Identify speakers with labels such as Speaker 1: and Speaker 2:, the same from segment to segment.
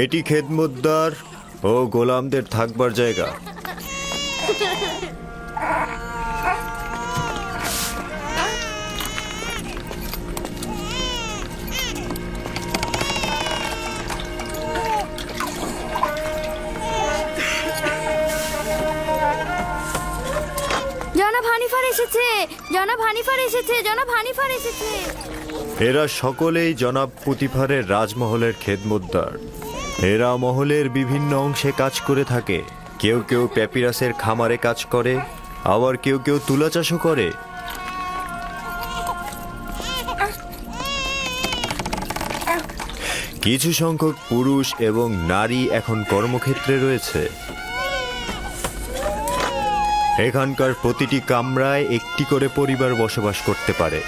Speaker 1: এটি খেদমদ্দার ও গোলামদের থাকবার জায়গা।
Speaker 2: জনাব হানিফার এসেছে জনাব হানিফার এসেছে জনাব হানিফার এসেছে।
Speaker 1: এরা সকলেই জনাব পুতিফারের রাজমহলের খেদমদ্দার। এরা মহলের বিভিন্ন অংশে কাজ করে থাকে। কেউ কেউ প্যাপিরাসের খামারে কাজ করে, আবার কেউ কেউ তুলা চাষও করে। কিছু সংখ্যক পুরুষ এবং নারী এখন কর্মক্ষেত্রে রয়েছে। এখানকার প্রতিটি কামরায় একটি করে পরিবার বসবাস করতে পারে।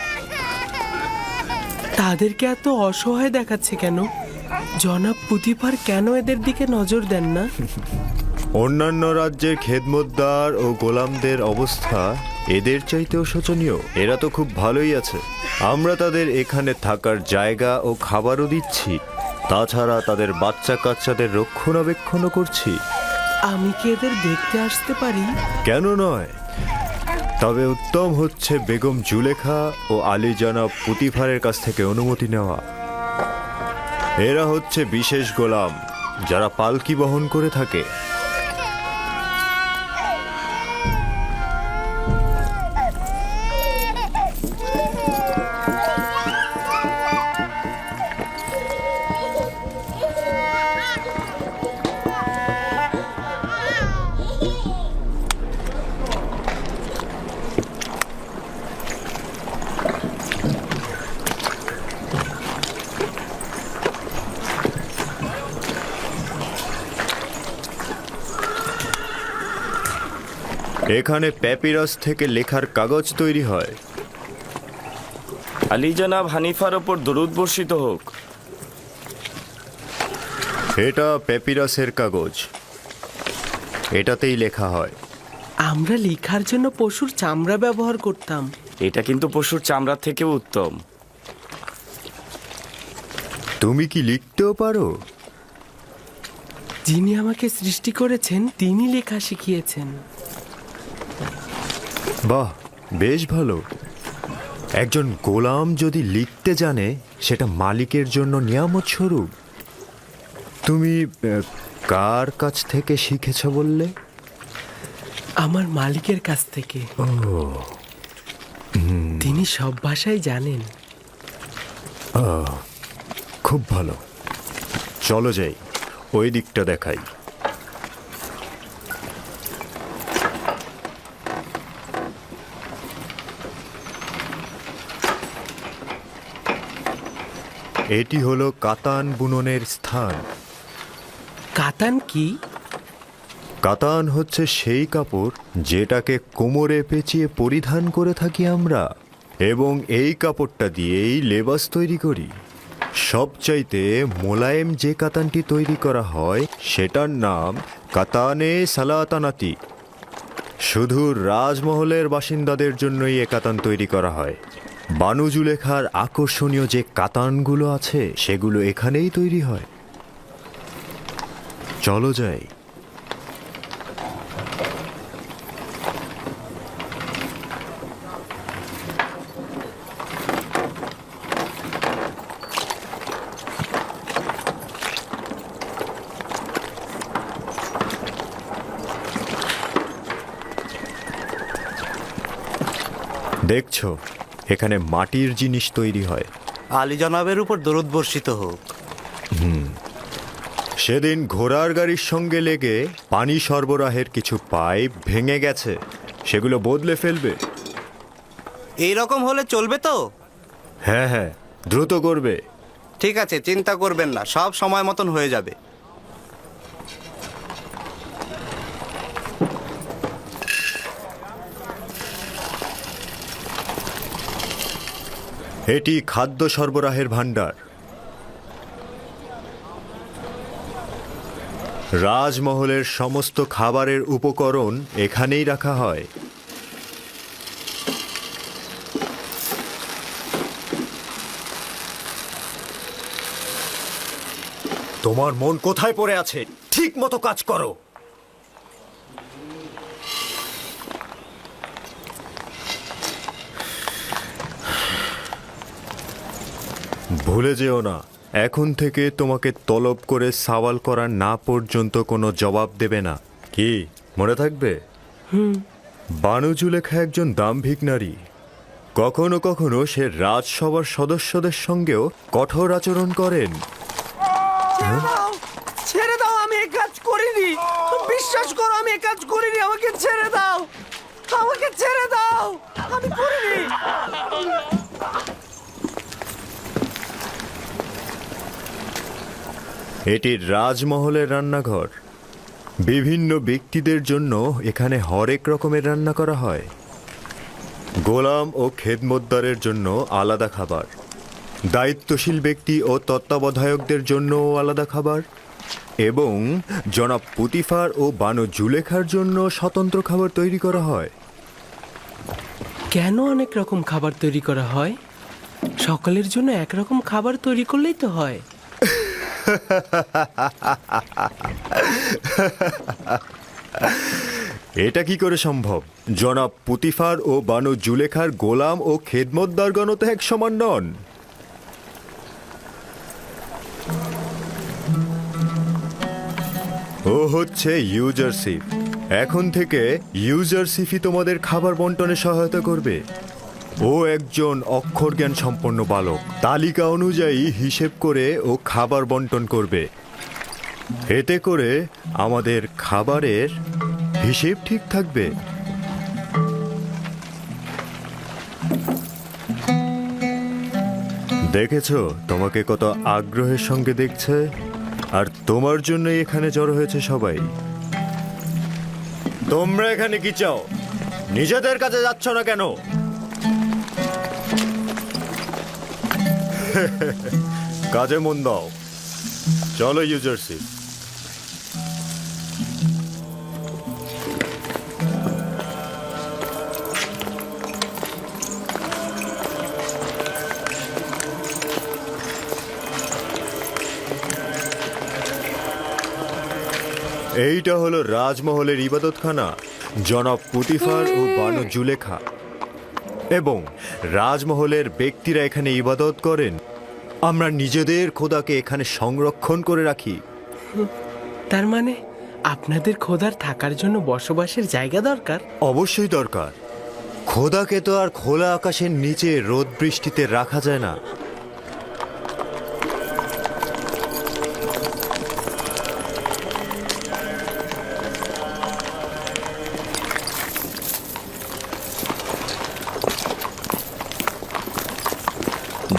Speaker 3: তাদেরকে এত অসহায় দেখাচ্ছে কেন? জনাব পুতিফার কেন এদের দিকে নজর দেন না?
Speaker 1: অন্যান্য রাজ্যের খেদমতদার ও গোলামদের অবস্থা এদের চাইতেও শোচনীয়। এরা তো খুব ভালোই আছে। আমরা তাদের এখানে থাকার জায়গা ও খাবারও দিচ্ছি। তাছাড়া তাদের বাচ্চা কাচ্চাদের রক্ষণাবেক্ষণও করছি।
Speaker 3: আমি কি এদের দেখতে আসতে পারি?
Speaker 1: কেন নয়? তবে উত্তম হচ্ছে বেগম জুলেখা ও আলী জনাব পুতিফারের কাছ থেকে অনুমতি নেওয়া। এরা হচ্ছে বিশেষ গোলাম যারা পালকি বহন করে থাকে। এখানে প্যাপিরাস থেকে লেখার কাগজ তৈরি হয়।
Speaker 4: আলী জনাব হানিফার ওপর দরুদ বর্ষিত হোক।
Speaker 1: এটা প্যাপিরাসের কাগজ। এটাতেই লেখা হয়।
Speaker 3: আমরা লেখার জন্য পশুর চামড়া ব্যবহার করতাম।
Speaker 4: এটা কিন্তু পশুর চামড়ার থেকেও উত্তম।
Speaker 1: তুমি কি লিখতেও পারো?
Speaker 3: যিনি আমাকে সৃষ্টি করেছেন তিনি লেখা শিখিয়েছেন।
Speaker 1: বাহ বেশ ভালো। একজন গোলাম যদি লিখতে জানে সেটা মালিকের জন্য নিয়ামত স্বরূপ। তুমি কার কাছ থেকে শিখেছ বললে?
Speaker 3: আমার মালিকের কাছ থেকে। তিনি সব ভাষাই জানেন।
Speaker 1: খুব ভালো। চলো যাই ওই দিকটা দেখাই। এটি হলো কাতান বুননের স্থান।
Speaker 3: কাতান কি?
Speaker 1: কাতান হচ্ছে সেই কাপড় যেটাকে কোমরে পেঁচিয়ে পরিধান করে থাকি আমরা এবং এই কাপড়টা দিয়েই লেবাস তৈরি করি। সবচাইতে মোলায়েম যে কাতানটি তৈরি করা হয় সেটার নাম কাতানে সালাতানাতি। শুধু রাজমহলের বাসিন্দাদের জন্যই এ কাতান তৈরি করা হয়। বানুজুলেখার আকর্ষণীয় যে কাতানগুলো আছে সেগুলো এখানেই তৈরি হয়। চলো যাই। দেখছ এখানে মাটির জিনিস তৈরি হয়।
Speaker 5: আলী জনাবের উপর দরুদ বর্ষিত হোক।
Speaker 1: সেদিন ঘোড়ার গাড়ির সঙ্গে লেগে পানি সরবরাহের কিছু পাইপ ভেঙে গেছে। সেগুলো বদলে ফেলবে।
Speaker 5: এই রকম হলে চলবে তো?
Speaker 1: হ্যাঁ হ্যাঁ। দ্রুত করবে।
Speaker 5: ঠিক আছে চিন্তা করবেন না। সব সময় মতন হয়ে যাবে।
Speaker 1: এটি খাদ্য সরবরাহের ভাণ্ডার। রাজমহলের সমস্ত খাবারের উপকরণ এখানেই রাখা হয়। তোমার মন কোথায় পড়ে আছে? ঠিক মতো কাজ করো। ভুলে যেও না এখন থেকে তোমাকে তলব করে সওয়াল করা না পর্যন্ত কোনো জবাব দেবে না। কি মনে থাকবে? বানু জুলেখা একজন দাম্ভিক নারী। কখনো কখনো সে রাজসভার সদস্যদের সঙ্গেও কঠোর আচরণ করেন।
Speaker 3: ছেড়ে দাও! ছেড়ে দাও আমি এ কাজ করিনি! বিশ্বাস করো আমি এ কাজ করিনি! আমাকে ছেড়ে দাও! আমাকে ছেড়ে দাও! আমি করিনি!
Speaker 1: এটি রাজমহলের রান্নাঘর। বিভিন্ন ব্যক্তিদের জন্য এখানে হরেক রকমের রান্না করা হয়। গোলাম ও খেদমদ্দারের জন্য আলাদা খাবার। দায়িত্বশীল ব্যক্তি ও তত্ত্বাবধায়কদের জন্যও আলাদা খাবার। এবং জনাব পুতিফার ও বানু জুলেখার জন্য স্বতন্ত্র খাবার তৈরি করা হয়।
Speaker 3: কেন অনেক রকম খাবার তৈরি করা হয়? সকলের জন্য একরকম খাবার তৈরি করলেই তো হয়।
Speaker 1: এটা কি করে সম্ভব? জনাব পুতিফার ও বানু জুলেখার গোলাম ও খেদমদ্দারগণ তো এক সমান নন। ও হচ্ছে ইউজারশিপ এখন থেকে ইউজারশিপই তোমাদের খাবার বন্টনে সহায়তা করবে। ও একজন অক্ষর জ্ঞান সম্পন্ন বালক। তালিকা অনুযায়ী হিসেব করে ও খাবার বন্টন করবে। এতে করে আমাদের খাবারের হিসেব ঠিক থাকবে। দেখেছ, তোমাকে কত আগ্রহের সঙ্গে দেখছে? আর তোমার জন্য এখানে জড়ো হয়েছে সবাই। তোমরা এখানে কি চাও? নিজেদের কাছে যাচ্ছ না কেন? কাজে মন দাও। চলো ইউজারশিপ এইটা হলো রাজমহলের ইবাদতখানা জনাব পুতিফার ও বানু জুলেখা। এবং রাজমহলের ব্যক্তিরা এখানে ইবাদত করেন। আমরা নিজেদের খোদাকে এখানে সংরক্ষণ করে রাখি।
Speaker 3: তার মানে আপনাদের খোদার থাকার জন্য বসবাসের জায়গা দরকার?
Speaker 1: অবশ্যই দরকার। খোদাকে তো আর খোলা আকাশের নিচে রোদ বৃষ্টিতে রাখা যায় না।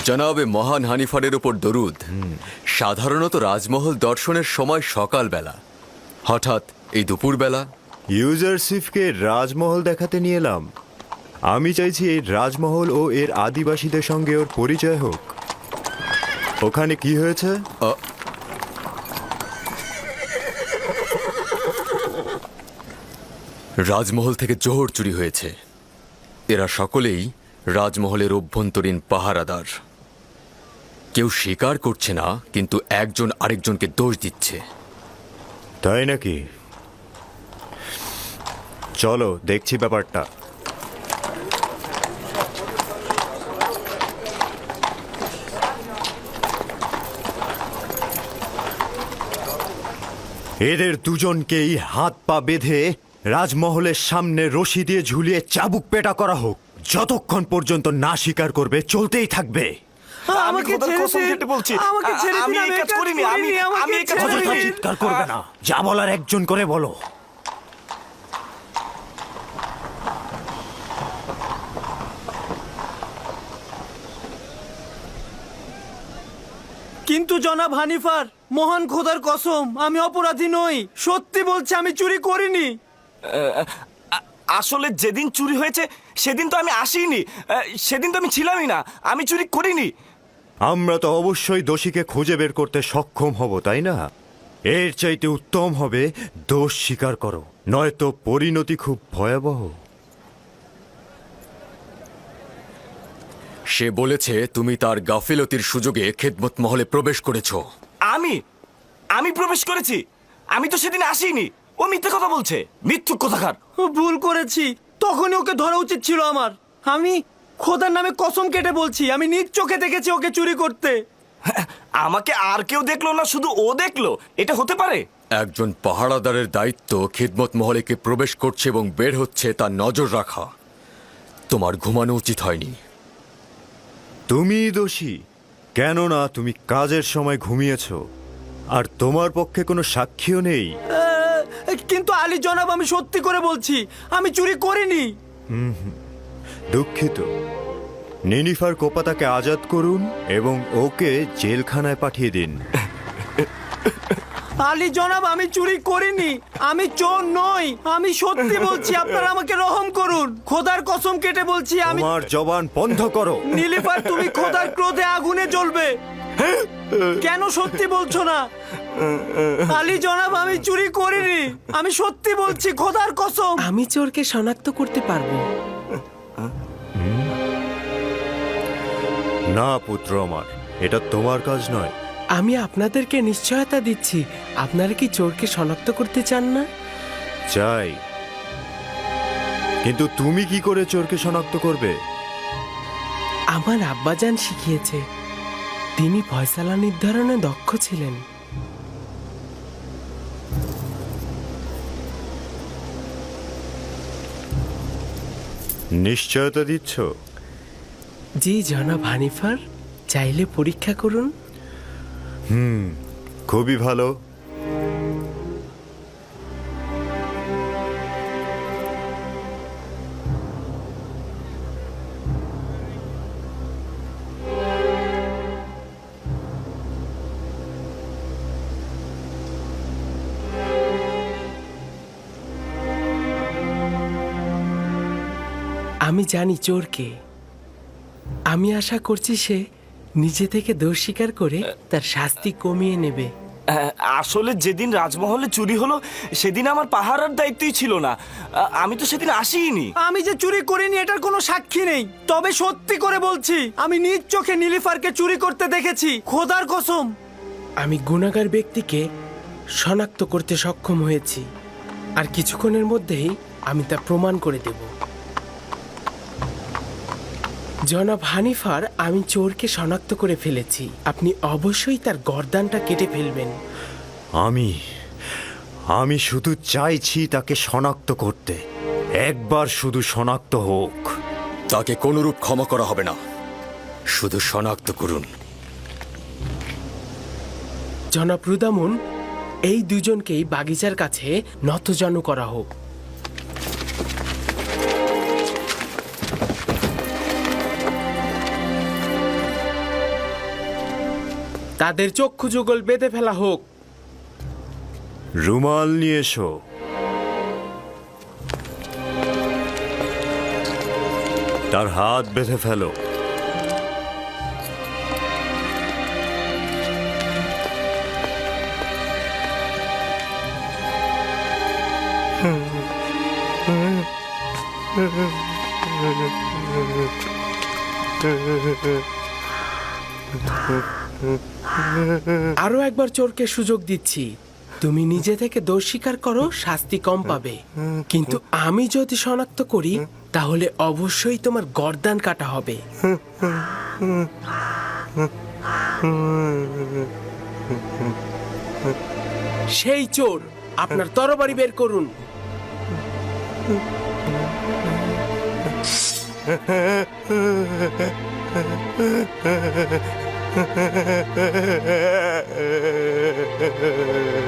Speaker 6: জনাবে মহান হানিফারের উপর দরুদ। সাধারণত রাজমহল দর্শনের সময় সকালবেলা। হঠাৎ এই দুপুরবেলা
Speaker 1: ইউজারশিফকে রাজমহল দেখাতে নিয়ে এলাম। আমি চাইছি এই রাজমহল ও এর আদিবাসীদের সঙ্গে ওর পরিচয় হোক। ওখানে কি হয়েছে?
Speaker 6: রাজমহল থেকে জোহর চুরি হয়েছে। এরা সকলেই রাজমহলের অভ্যন্তরীণ পাহারাদার। কেউ স্বীকার করছে না, কিন্তু একজন আরেকজনকে দোষ দিচ্ছে।
Speaker 1: তাই নাকি? চলো, দেখছি ব্যাপারটা। এদের দুজনকেই হাত পা বেঁধে রাজমহলের সামনে রশি দিয়ে ঝুলিয়ে চাবুক পেটা করা হোক। যতক্ষণ পর্যন্ত না স্বীকার করবে, চলতেই থাকবে।
Speaker 4: আমি খোদার কসম কেটে বলছি।
Speaker 3: আমাকে
Speaker 4: আ-
Speaker 3: ছেড়ে
Speaker 4: আমি এই কাজ করিনি আমি আমি এই কাজ করিনি।
Speaker 1: চিৎকার করবে না। যা বলার একজন করে বলো।
Speaker 7: কিন্তু জনাব হানিফার মহান খোদার কসম আমি অপরাধী নই। সত্যি বলছি আমি চুরি করিনি।
Speaker 4: আসলে যেদিন চুরি হয়েছে সেদিন তো আমি আসিনি। সেদিন তো আমি ছিলামই না। আমি চুরি করিনি।
Speaker 1: আমরা তো অবশ্যই দোষীকে খুঁজে বের করতে সক্ষম হব তাই না? এর চাইতে উত্তম হবে দোষ স্বীকার করো নয়তো পরিণতি খুব ভয়াবহ।
Speaker 6: সে বলেছে তুমি তার গাফিলতির সুযোগে খেদমত মহলে প্রবেশ করেছ।
Speaker 4: আমি? আমি প্রবেশ করেছি? আমি তো সেদিন আসিনি। ও মিথ্যে কথা বলছে। মিথ্যুক কথাকার।
Speaker 7: ভুল করেছি। তখনই ওকে ধরা উচিত ছিল আমার। আমি খোদার নামে কসম কেটে বলছি আমি নিজ চোখে দেখেছি ওকে চুরি করতে।
Speaker 4: আমাকে আর কেউ দেখল না শুধু ও দেখল। এটা হতে পারে?
Speaker 6: একজন পাহারাদারের দায়িত্ব খিদমত মহলে কে প্রবেশ করছে এবং বের হচ্ছে তার নজর রাখা। তোমার ঘুমানো উচিত হয়নি।
Speaker 1: তুমি দোষী। কেননা তুমি কাজের সময় ঘুমিয়েছ। আর তোমার পক্ষে কোনো সাক্ষীও নেই।
Speaker 7: কিন্তু আলী জনাব আমি সত্যি করে বলছি আমি চুরি করিনি।
Speaker 1: দুঃখিত। নিনিফার কোপাতাকে আজাদ করুন এবং ওকে জেলখানায় পাঠিয়ে দিন।
Speaker 7: আলী জনাব আমি চুরি করিনি। আমি চোর নই। আমি সত্যি বলছি আপনারা আমাকে রহম করুন। খোদার কসম কেটে বলছি আমি
Speaker 1: তোমার জবান বন্ধ করো।
Speaker 7: নীলিফার তুমি খোদার ক্রোধে আগুনে জ্বলবে। কেন সত্যি বলছো না? আলী জনাব আমি চুরি করিনি। আমি সত্যি বলছি খোদার কসম।
Speaker 8: আমি চোরকে শনাক্ত করতে পারব।
Speaker 1: না পুত্র আমার এটা তোমার কাজ নয়।
Speaker 8: আমি আপনাদেরকে নিশ্চয়তা দিচ্ছি। আপনারা কি চোরকে শনাক্ত করতে চান না?
Speaker 1: চাই। কিন্তু তুমি কি করে চোরকে শনাক্ত করবে?
Speaker 8: আমার আব্বাজান শিখিয়েছে তিনি ফয়সালা নির্ধারণে দক্ষ ছিলেন।
Speaker 1: নিশ্চয়তা দিচ্ছ?
Speaker 8: জি জনাব হানিফার। চাইলে পরীক্ষা করুন।
Speaker 1: হুম খুবই ভালো।
Speaker 8: আমি জানি চোরকে। আমি আশা করছি সে নিজে থেকে দোষ স্বীকার করে তার শাস্তি কমিয়ে নেবে।
Speaker 4: আসলে যেদিন রাজমহলে চুরি হলো সেদিন আমার পাহারার দায়িত্বই ছিল না। আমি তো সেদিন আসিনি
Speaker 7: আমি যে চুরি করিনি এটার কোনো সাক্ষী নেই। তবে সত্যি করে বলছি আমি নিজ চোখে নীলিফারকে চুরি করতে দেখেছি। খোদার কসম।
Speaker 8: আমি গুণাগার ব্যক্তিকে শনাক্ত করতে সক্ষম হয়েছি। আর কিছুক্ষণের মধ্যেই আমি তা প্রমাণ করে দেব। জনাব হানিফার আমি চোরকে শনাক্ত করে ফেলেছি। আপনি অবশ্যই তার গর্দানটা কেটে ফেলবেন।
Speaker 1: আমি আমি শুধু চাইছি তাকে শনাক্ত করতে। একবার শুধু শনাক্ত হোক।
Speaker 6: তাকে কোনরূপ ক্ষমা করা হবে না। শুধু শনাক্ত করুন।
Speaker 8: জনাব রুদামুন এই দুজনকেই বাগিচার কাছে নতজানু করা হোক। তাদের চক্ষু যুগল বেঁধে ফেলা হোক।
Speaker 1: রুমাল নিয়ে এসো। তার হাত বেঁধে ফেলো।
Speaker 8: আরও একবার চোরকে সুযোগ দিচ্ছি। তুমি নিজে থেকে দোষ স্বীকার করো, শাস্তি কম পাবে। কিন্তু আমি যদি শনাক্ত করি, তাহলে অবশ্যই তোমার গর্দান কাটা হবে। সেই চোর, আপনার তরবারি বের করুন।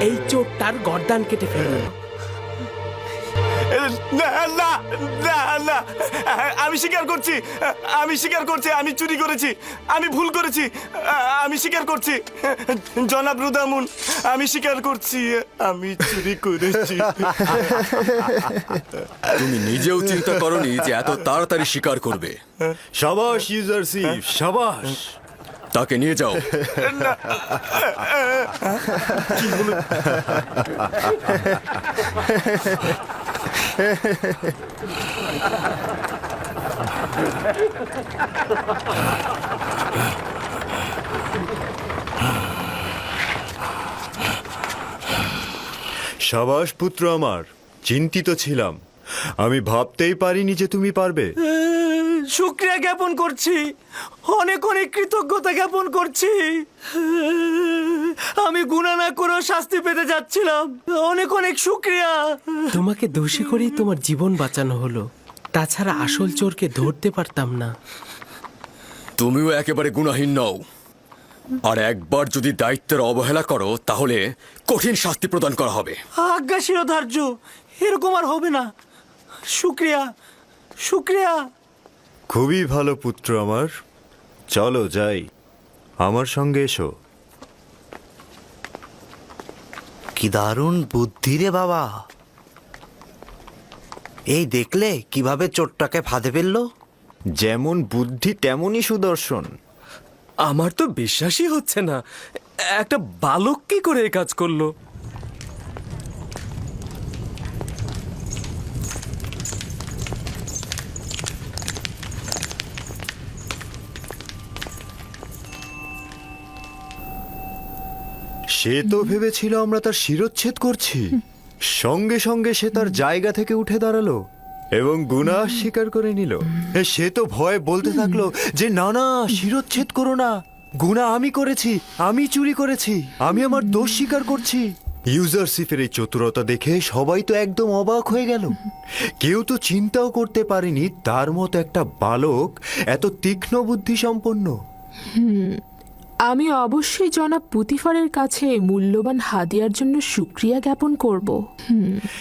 Speaker 8: এই চোরটার গর্দান কেটে ফেলুন
Speaker 4: না না না না। আমি স্বীকার করছি আমি স্বীকার করছি আমি চুরি করেছি আমি ভুল করেছি আমি স্বীকার করছি। জনাব রুদামুন আমি স্বীকার করছি আমি চুরি করেছি।
Speaker 6: তুমি নিজেও চিন্তা করনি যে এত তাড়াতাড়ি স্বীকার করবে।
Speaker 1: সাবাস ইউজারসিফ সাবাস।
Speaker 6: তাকে নিয়ে যাও।
Speaker 1: সাবাস পুত্র আমার চিন্তিত ছিলাম। আমি ভাবতেই পারিনি যে তুমি পারবে।
Speaker 7: শুক্রিয়া জ্ঞাপন করছি। অনেক অনেক কৃতজ্ঞতা জ্ঞাপন করছি। আমি গুণা না করেও শাস্তি পেতে যাচ্ছিলাম। অনেক অনেক শুক্রিয়া। তোমাকে দোষী করেই তোমার জীবন বাঁচানো হলো। তাছাড়া আসল চোরকে ধরতে পারতাম না।
Speaker 6: তুমিও একেবারে গুণাহীন নও। আর একবার যদি দায়িত্বের অবহেলা করো তাহলে কঠিন শাস্তি প্রদান করা হবে।
Speaker 7: আজ্ঞা শিরোধার্য এরকম আর হবে না। শুক্রিয়া শুক্রিয়া।
Speaker 1: খুবই ভালো পুত্র আমার। চলো যাই। আমার সঙ্গে এসো।
Speaker 5: কি দারুণ বুদ্ধি রে বাবা। এই দেখলে কীভাবে চোরটাকে ফাঁদে ফেলল?
Speaker 1: যেমন বুদ্ধি তেমনই সুদর্শন।
Speaker 3: আমার তো বিশ্বাসই হচ্ছে না। একটা বালক কি করে এই কাজ করল?
Speaker 1: সে তো ভেবেছিল আমরা তার শিরচ্ছেদ করছি। সঙ্গে সঙ্গে সে তার জায়গা থেকে উঠে দাঁড়াল এবং গুনাহ স্বীকার করে নিল। সে তো ভয়ে বলতে থাকল যে, না না, শিরোচ্ছেদ করো না। গুনাহ আমি করেছি, আমি চুরি করেছি, আমি আমার দোষ স্বীকার করছি। ইউজারশিপের এই চতুরতা দেখে সবাই তো একদম অবাক হয়ে গেল। কেউ তো চিন্তাও করতে পারেনি তার মতো একটা বালক এত তীক্ষ্ণ বুদ্ধি সম্পন্ন
Speaker 9: আমি অবশ্যই জনাব পুতিফারের কাছে মূল্যবান হাদিয়ার জন্য সুক্রিয়া জ্ঞাপন করব।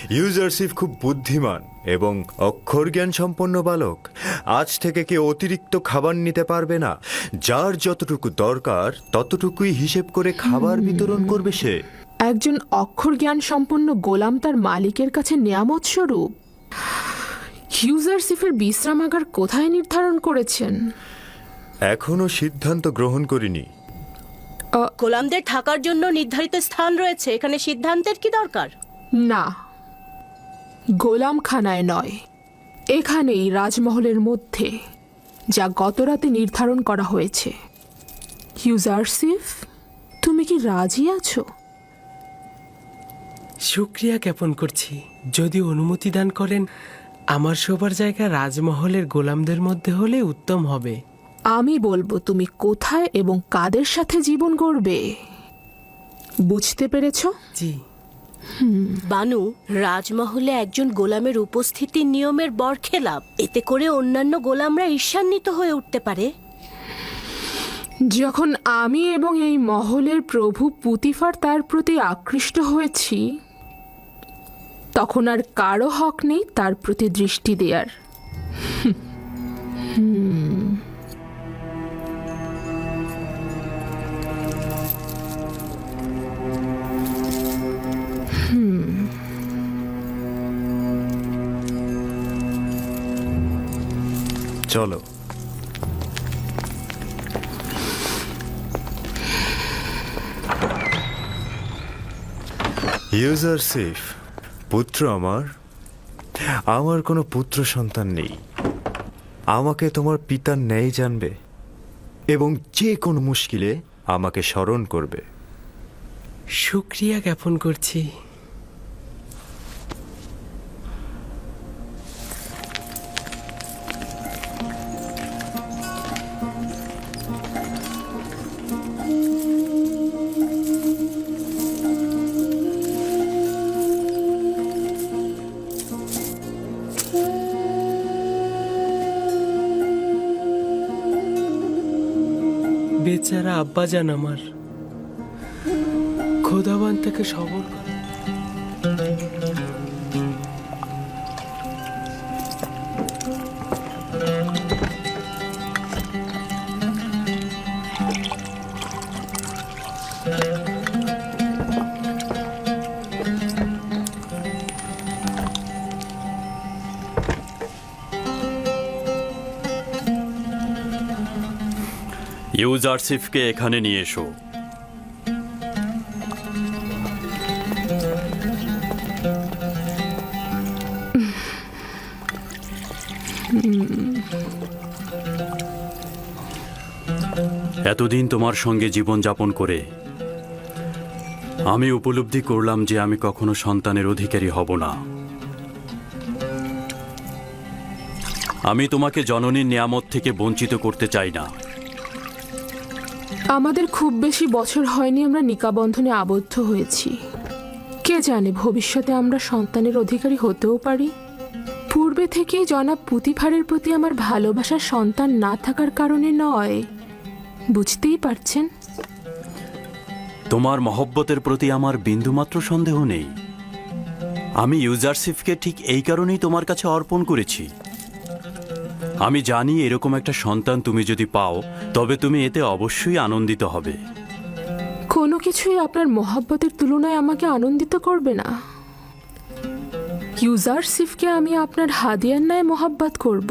Speaker 1: ইউজারশিপ খুব বুদ্ধিমান এবং অক্ষর জ্ঞান সম্পন্ন বালক। আজ থেকে কেউ অতিরিক্ত খাবার নিতে পারবে না। যার যতটুকু দরকার ততটুকুই হিসেব করে খাবার বিতরণ করবে সে।
Speaker 9: একজন অক্ষর জ্ঞান সম্পন্ন গোলাম তার মালিকের কাছে নিয়ামত স্বরূপ। হিউজারসিফের বিশ্রামাগার কোথায় নির্ধারণ করেছেন?
Speaker 1: এখনও সিদ্ধান্ত গ্রহণ করিনি।
Speaker 10: গোলামদের থাকার জন্য নির্ধারিত স্থান রয়েছে। এখানে সিদ্ধান্তের কি দরকার?
Speaker 9: না গোলামখানায় নয়। এখানেই রাজমহলের মধ্যে যা গতরাতে নির্ধারণ করা হয়েছে। হিউজারসিফ তুমি কি রাজি আছো?
Speaker 7: শুক্রিয়া জ্ঞাপন করছি। যদি অনুমতি দান করেন আমার শোবার জায়গা রাজমহলের গোলামদের মধ্যে হলে উত্তম হবে।
Speaker 9: আমি বলব তুমি কোথায় এবং কাদের সাথে জীবন গড়বে? বুঝতে পেরেছ?
Speaker 7: জি।
Speaker 10: বানু রাজমহলে একজন গোলামের উপস্থিতি নিয়মের বরখেলাপ এতে করে অন্যান্য গোলামরা ঈর্ষান্বিত হয়ে উঠতে পারে।
Speaker 9: যখন আমি এবং এই মহলের প্রভু পুতিফার তার প্রতি আকৃষ্ট হয়েছি তখন আর কারও হক নেই তার প্রতি দৃষ্টি দেওয়ার
Speaker 1: চলো। ইউজারশিপ পুত্র আমার আমার কোনো পুত্র সন্তান নেই। আমাকে তোমার পিতার ন্যায় জানবে এবং যে কোনো মুশকিলে আমাকে স্মরণ করবে।
Speaker 7: শুক্রিয়া জ্ঞাপন করছি। আব্বাজান আমার। খোদাবান থেকে সবর করে
Speaker 11: ইউজারশিফকে এখানে নিয়ে এসো। এতদিন তোমার সঙ্গে জীবনযাপন করে আমি উপলব্ধি করলাম যে আমি কখনো সন্তানের অধিকারী হব না। আমি তোমাকে জননীর নিয়ামত থেকে বঞ্চিত করতে চাই না।
Speaker 9: আমাদের খুব বেশি বছর হয়নি আমরা নিকাবন্ধনে আবদ্ধ হয়েছি। কে জানে ভবিষ্যতে আমরা সন্তানের অধিকারী হতেও পারি। পূর্বে থেকেই জনাব পুতিফারের প্রতি আমার ভালোবাসার সন্তান না থাকার কারণে নয়। বুঝতেই পারছেন?
Speaker 11: তোমার মহব্বতের প্রতি আমার বিন্দুমাত্র সন্দেহ নেই। আমি ইউজারশিপকে ঠিক এই কারণেই তোমার কাছে অর্পণ করেছি। আমি জানি এরকম একটা সন্তান তুমি যদি পাও তবে তুমি এতে অবশ্যই আনন্দিত হবে।
Speaker 9: কোনো কিছুই আপনার মহাব্বতের তুলনায় আমাকে আনন্দিত করবে না। ইউজারসিফকে আমি আপনার হাদিয়ার ন্যায় মহাব্বত করব।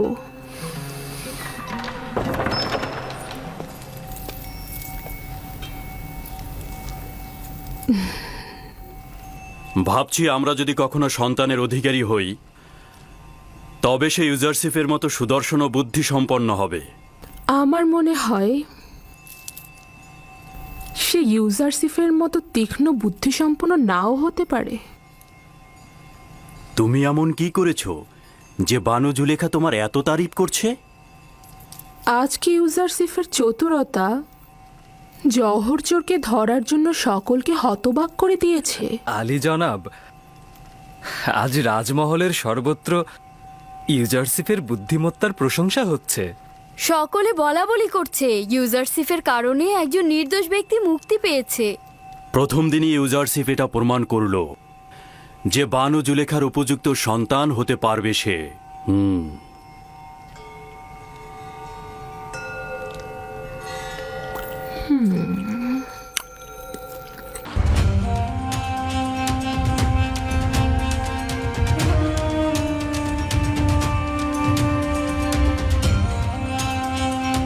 Speaker 11: ভাবছি আমরা যদি কখনো সন্তানের অধিকারী হই তবে সে ইউজারশিপের মতো সুদর্শন ও বুদ্ধি সম্পন্ন হবে।
Speaker 9: আমার মনে হয় সে ইউজারসিফের মতো তীক্ষ্ণ বুদ্ধিসম্পন্ন নাও হতে পারে।
Speaker 11: তুমি এমন কি করেছ যে বানু জুলেখা তোমার এত তারিফ করছে?
Speaker 9: আজকে ইউজারসিফের চতুরতা জহর চোরকে ধরার জন্য সকলকে হতবাক করে দিয়েছে?
Speaker 7: আলী জনাব আজ রাজমহলের সর্বত্র ইউজারসিফের বুদ্ধিমত্তার প্রশংসা হচ্ছে।
Speaker 2: সকলে বলা বলি করছে ইউজারসিফের কারণে একজন নির্দোষ ব্যক্তি মুক্তি পেয়েছে।
Speaker 11: প্রথম দিনই ইউজারশিপ এটা প্রমাণ করল যে বানু জুলেখার উপযুক্ত সন্তান হতে পারবে সে। হুম।
Speaker 9: হুম।